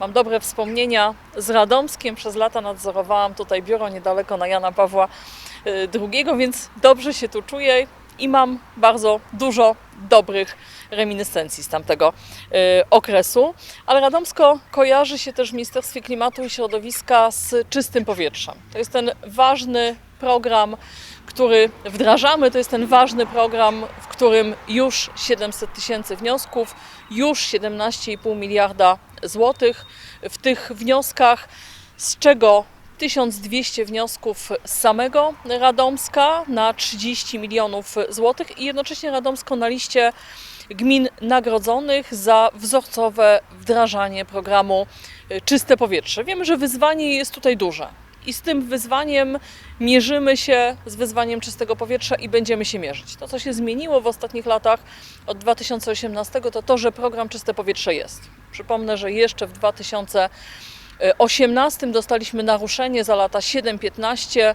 Mam dobre wspomnienia z Radomskiem. Przez lata nadzorowałam tutaj biuro niedaleko na Jana Pawła y, II, więc dobrze się tu czuję i mam bardzo dużo dobrych reminiscencji z tamtego y, okresu. Ale Radomsko kojarzy się też w Ministerstwie Klimatu i Środowiska z czystym powietrzem. To jest ten ważny program, który wdrażamy. To jest ten ważny program, w którym już 700 tysięcy wniosków, już 17,5 miliarda złotych w tych wnioskach, z czego 1200 wniosków z samego Radomska na 30 milionów złotych i jednocześnie Radomsko na liście gmin nagrodzonych za wzorcowe wdrażanie programu Czyste Powietrze. Wiemy, że wyzwanie jest tutaj duże. I z tym wyzwaniem mierzymy się z wyzwaniem czystego powietrza i będziemy się mierzyć. To, co się zmieniło w ostatnich latach od 2018, to to, że program Czyste Powietrze jest. Przypomnę, że jeszcze w 2018 dostaliśmy naruszenie za lata 7-15,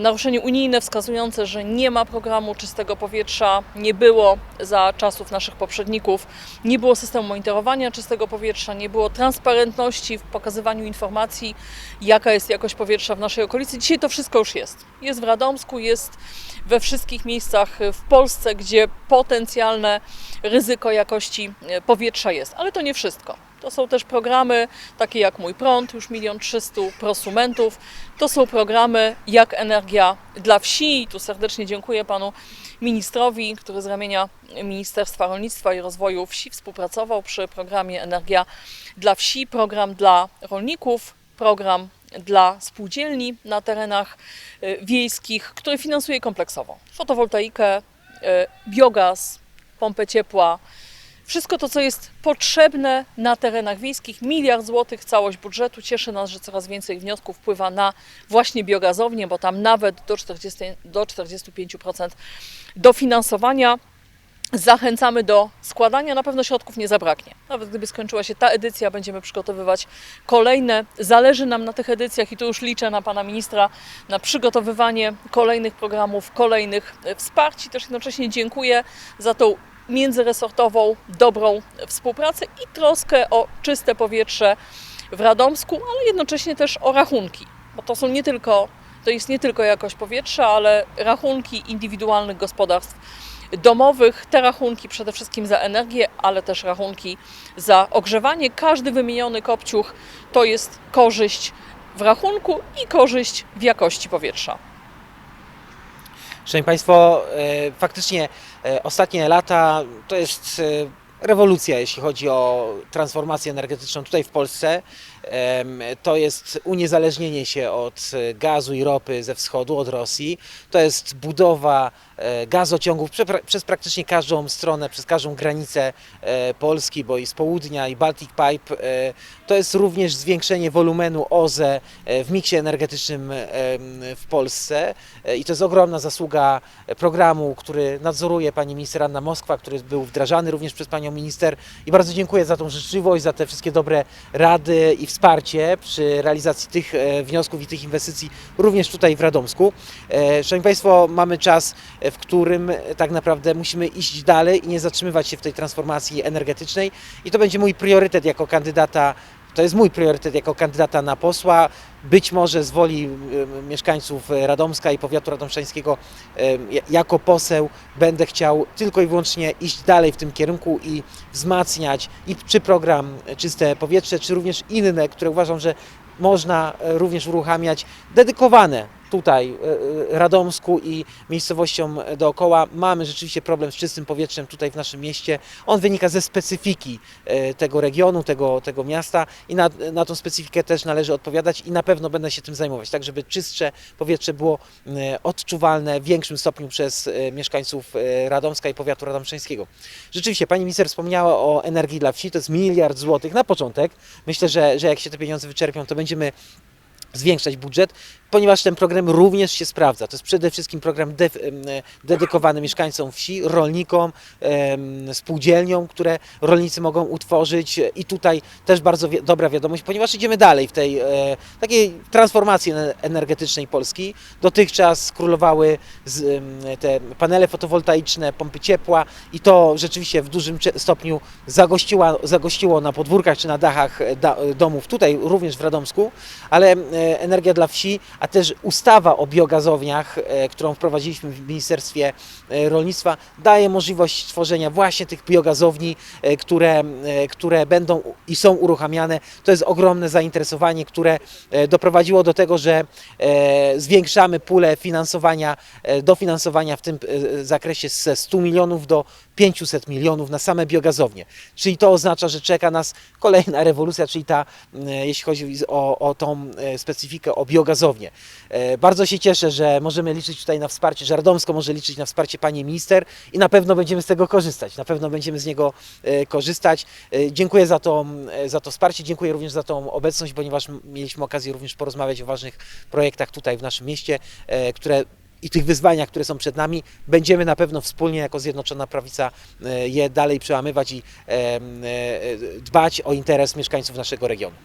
naruszenie unijne wskazujące, że nie ma programu czystego powietrza, nie było za czasów naszych poprzedników, nie było systemu monitorowania czystego powietrza, nie było transparentności w pokazywaniu informacji, jaka jest jakość powietrza w naszej okolicy. Dzisiaj to wszystko już jest. Jest w Radomsku, jest we wszystkich miejscach w Polsce, gdzie potencjalne ryzyko jakości powietrza jest. Ale to nie wszystko. To są też programy takie jak Mój Prąd, już milion trzystu prosumentów. To są programy jak Energia dla Wsi. Tu serdecznie dziękuję panu ministrowi, który z ramienia Ministerstwa Rolnictwa i Rozwoju Wsi współpracował przy programie Energia dla Wsi, program dla rolników, program dla spółdzielni na terenach y, wiejskich, który finansuje kompleksowo fotowoltaikę, y, biogaz, pompę ciepła, wszystko to, co jest potrzebne na terenach wiejskich. Miliard złotych całość budżetu. Cieszy nas, że coraz więcej wniosków wpływa na właśnie biogazownię, bo tam nawet do, 40, do 45% dofinansowania. Zachęcamy do składania, na pewno środków nie zabraknie. Nawet gdyby skończyła się ta edycja, będziemy przygotowywać kolejne. Zależy nam na tych edycjach i tu już liczę na pana ministra na przygotowywanie kolejnych programów, kolejnych e, wsparć. I też jednocześnie dziękuję za tą międzyresortową, dobrą współpracę i troskę o czyste powietrze w Radomsku, ale jednocześnie też o rachunki, bo to są nie tylko, to jest nie tylko jakość powietrza, ale rachunki indywidualnych gospodarstw domowych, te rachunki przede wszystkim za energię, ale też rachunki za ogrzewanie. Każdy wymieniony kopciuch to jest korzyść w rachunku i korzyść w jakości powietrza. Szanowni Państwo, e, faktycznie e, ostatnie lata to jest e, rewolucja, jeśli chodzi o transformację energetyczną tutaj w Polsce. To jest uniezależnienie się od e, gazu i ropy ze wschodu, od Rosji. To jest budowa e, gazociągów prze- przez praktycznie każdą stronę, przez każdą granicę e, Polski, bo i z południa, i Baltic Pipe. To jest również zwiększenie wolumenu OZE w miksie energetycznym w Polsce i to jest ogromna zasługa programu, który nadzoruje pani minister Anna Moskwa, który był wdrażany również przez panią minister i bardzo dziękuję za tą życzliwość, za te wszystkie dobre rady i wsparcie przy realizacji tych e, wniosków i tych inwestycji również tutaj w Radomsku. E, Szanowni Państwo, mamy czas, w którym tak naprawdę musimy iść dalej i nie zatrzymywać się w tej transformacji energetycznej i to będzie mój priorytet jako kandydata to jest mój priorytet jako kandydata na posła. Być może z woli mieszkańców e, Radomska i powiatu radomsztańskiego ja- jako poseł będę chciał tylko i wyłącznie iść dalej w tym kierunku i wzmacniać i czy program Czyste Powietrze, czy również inne, które uważam, że można e, również uruchamiać, dedykowane tutaj e, e, Radomsku i miejscowościom dookoła. Mamy rzeczywiście problem z czystym powietrzem tutaj w naszym mieście. On wynika ze specyfiki e, tego regionu, tego, tego miasta i na, na tą specyfikę też należy odpowiadać i na pewno będę się tym zajmować, tak żeby czystsze powietrze było odczuwalne w większym stopniu przez mieszkańców Radomska i powiatu radomszańskiego. Rzeczywiście, pani minister wspomniała o energii dla wsi, to jest miliard złotych na początek. Myślę, że, że jak się te pieniądze wyczerpią, to będziemy zwiększać budżet, ponieważ ten program również się sprawdza. To jest przede wszystkim program de, dedykowany mieszkańcom wsi, rolnikom, spółdzielniom, które rolnicy mogą utworzyć i tutaj też bardzo wi- dobra wiadomość, ponieważ idziemy dalej w tej e, takiej transformacji ene- energetycznej Polski. Dotychczas królowały te panele fotowoltaiczne, pompy ciepła i to rzeczywiście w dużym stopniu zagościło na podwórkach czy na dachach e, domów tutaj również w Radomsku, ale e, energia dla wsi, a też ustawa o biogazowniach, e, którą wprowadziliśmy w Ministerstwie e, Rolnictwa, daje możliwość tworzenia właśnie tych biogazowni, e, które, które będą i są uruchamiane. To jest ogromne zainteresowanie, które doprowadziło do tego, że zwiększamy pulę finansowania, dofinansowania w tym zakresie ze 100 milionów do 500 milionów na same biogazownie. Czyli to oznacza, że czeka nas kolejna rewolucja, czyli ta, m, jeśli chodzi o, o tą e, specyfikę, o biogazownię. E, Bardzo się cieszę, że możemy liczyć tutaj na wsparcie, że Radomsko może liczyć na wsparcie pani minister i na pewno będziemy z tego korzystać. Na pewno będziemy z niego e, korzystać. E, Dziękuję za to, za to wsparcie, dziękuję również za tą obecność, ponieważ mieliśmy okazję również porozmawiać o ważnych projektach tutaj w naszym mieście, e, które i tych wyzwaniach, które są przed nami, będziemy na pewno wspólnie jako Zjednoczona Prawica e, je dalej przełamywać i e, e, dbać o interes mieszkańców naszego regionu.